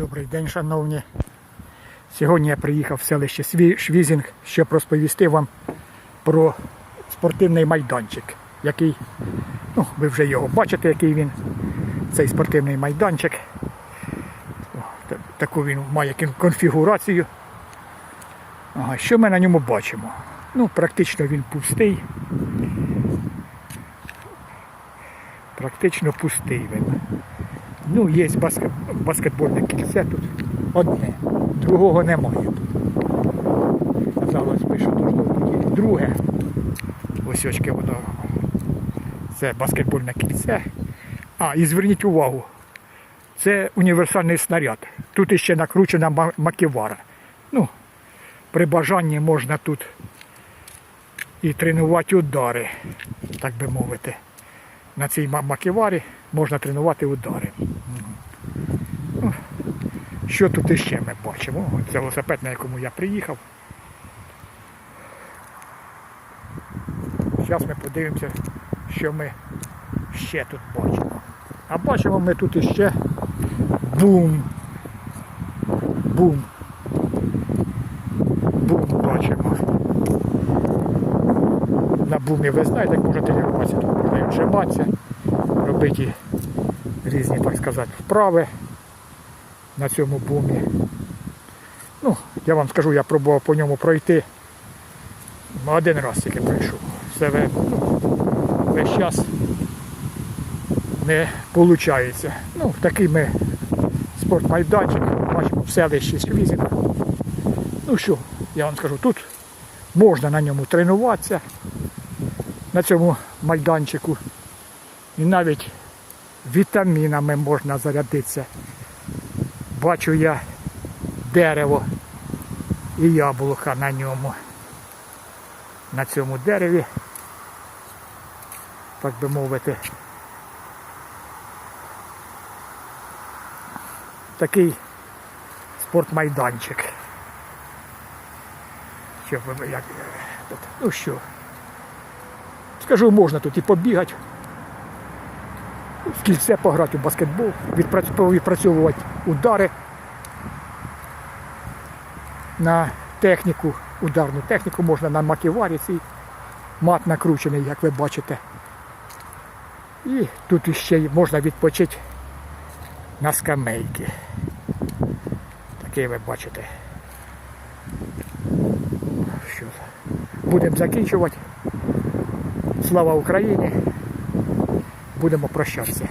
Добрий день, шановні. Сьогодні я приїхав в селище Швізінг, щоб розповісти вам про спортивний майданчик, який, ну, ви вже його бачите, який він, цей спортивний майданчик. Таку він має конфігурацію. Ага, що ми на ньому бачимо? Ну, практично він пустий. Практично пустий він. Ну, є баскет, баскетбольне кільце тут одне, другого немає тут. Казалось би, що должно бути друге. Ось очки воно. Це баскетбольне кільце. А, і зверніть увагу, це універсальний снаряд. Тут іще накручена ма- маківара. Ну, при бажанні можна тут і тренувати удари, так би мовити. На цій маківарі можна тренувати удари. Ну, Що тут іще ми бачимо? Це велосипед, на якому я приїхав. Зараз ми подивимося, що ми ще тут бачимо. А бачимо ми тут іще бум. Бум бачимо. На бумі ви знаєте, як можна тренуватися, тут можна вжиматися, робити різні, так сказати, вправи на цьому бумі. Ну, я вам скажу, я пробував по ньому пройти. Ну, Один раз тільки пройшов. Все ну, весь час не виходить. Ну, такий ми спортмайданчик, бачимо в селищі Свізінг. Ну що, я вам скажу, тут можна на ньому тренуватися, на цьому майданчику. І навіть вітамінами можна зарядитися. Бачу я дерево і яблука на ньому. На цьому дереві, так би мовити. Такий спортмайданчик. Що ви як, ну що? Скажу, можна тут і побігати, в кільце пограти в баскетбол, відпрацьовувати удари на техніку, ударну техніку можна на маківарі цій мат накручений, як ви бачите. І тут іще можна відпочити на скамейки. Такий ви бачите. Що? Будемо закінчувати. Слава Україні! Будемо прощатися.